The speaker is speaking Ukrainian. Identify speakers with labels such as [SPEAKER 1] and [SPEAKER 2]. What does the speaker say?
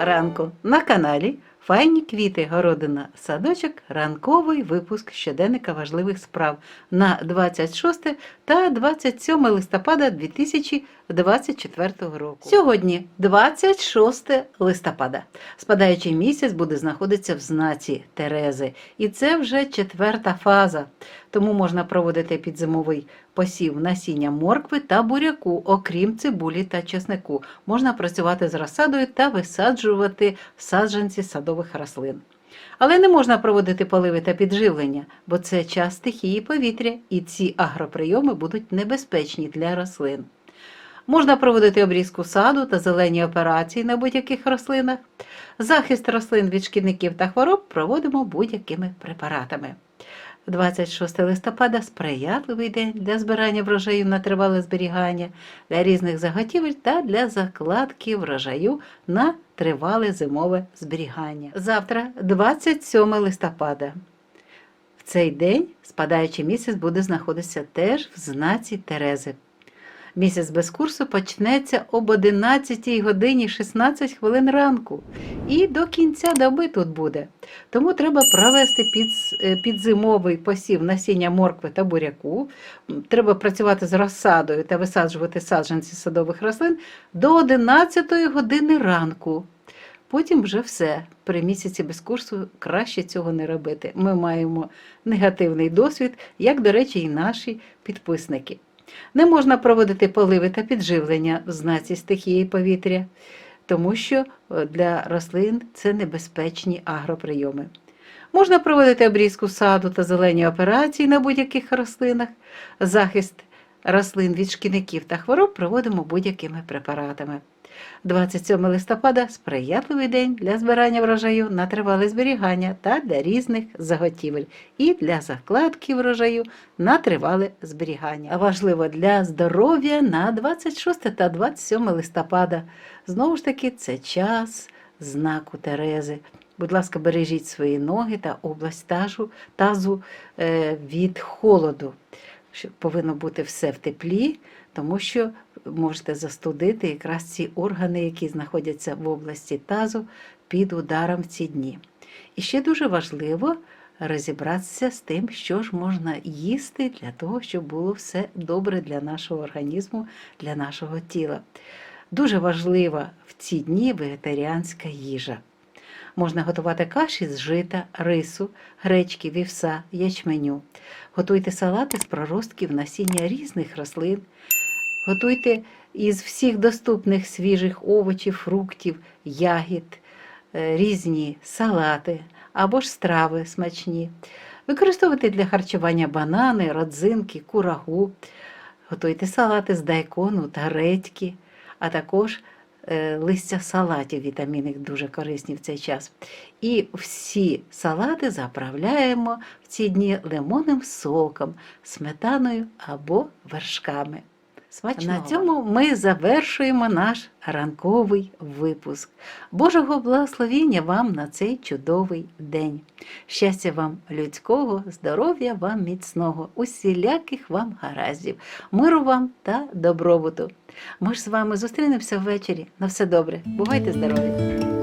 [SPEAKER 1] ранку на каналі Файні квіти, городина, садочок, ранковий випуск щоденника важливих справ на 26 та 27 листопада 2024 року. Сьогодні 26 листопада. Спадаючий місяць буде знаходитися в знаці Терези, і це вже четверта фаза. Тому можна проводити підзимовий посів насіння моркви та буряку, окрім цибулі та чеснику. Можна працювати з розсадою та висаджувати саджанці садових рослин. Але не можна проводити поливи та підживлення, бо це час стихії повітря, і ці агроприйоми будуть небезпечні для рослин. Можна проводити обрізку саду та зелені операції на будь-яких рослинах. Захист рослин від шкідників та хвороб проводимо будь-якими препаратами. 26 листопада сприятливий день для збирання врожаю на тривале зберігання, для різних заготівель та для закладки врожаю на тривале зимове зберігання. Завтра, 27 листопада. В цей день спадаючий місяць буде знаходитися теж в знаці Терези. Місяць без курсу почнеться об 11 годині 16 хвилин ранку. І до кінця доби тут буде. Тому треба провести під, е, підзимовий посів насіння моркви та буряку. Треба працювати з розсадою та висаджувати саджанці садових рослин до 11 години ранку. Потім вже все. При місяці без курсу краще цього не робити. Ми маємо негативний досвід, як, до речі, і наші підписники. Не можна проводити поливи та підживлення в знаці стихії повітря, тому що е, для рослин це небезпечні агроприйоми. Можна проводити обрізку саду та зелені операції на будь-яких рослинах. Захист рослин від шкідників та хвороб проводимо будь-якими препаратами. 27 листопада сприятливий день для збирання врожаю на тривале зберігання та для різних заготівель і для закладки врожаю на тривале зберігання. А важливо для здоров'я на 26 та 27 листопада. Знову ж таки, це час знаку Терези. Будь ласка, бережіть свої ноги та область тазу, тазу е, від холоду. Повинно бути все в теплі, тому що можете застудити якраз ці органи, які знаходяться в області тазу під ударом в ці дні. І ще дуже важливо розібратися з тим, що ж можна їсти для того, щоб було все добре для нашого організму, для нашого тіла. Дуже важлива в ці дні вегетаріанська їжа. Можна готувати каші з жита, рису, гречки, вівса, ячменю. Готуйте салати з проростків насіння різних рослин. Готуйте із всіх доступних свіжих овочів, фруктів, ягід, е, різні салати або ж страви смачні. Використовуйте для харчування банани, родзинки, курагу. Готуйте салати з дайкону та редьки, а також е, листя салатів, вітаміни дуже корисні в цей час. І всі салати заправляємо в ці дні лимонним соком, сметаною або вершками. Смачного. На цьому ми завершуємо наш ранковий випуск. Божого благословіння вам на цей чудовий день. Щастя вам людського, здоров'я вам міцного, усіляких вам гараздів, миру вам та добробуту. Ми ж з вами зустрінемося ввечері. На все добре. Бувайте здорові!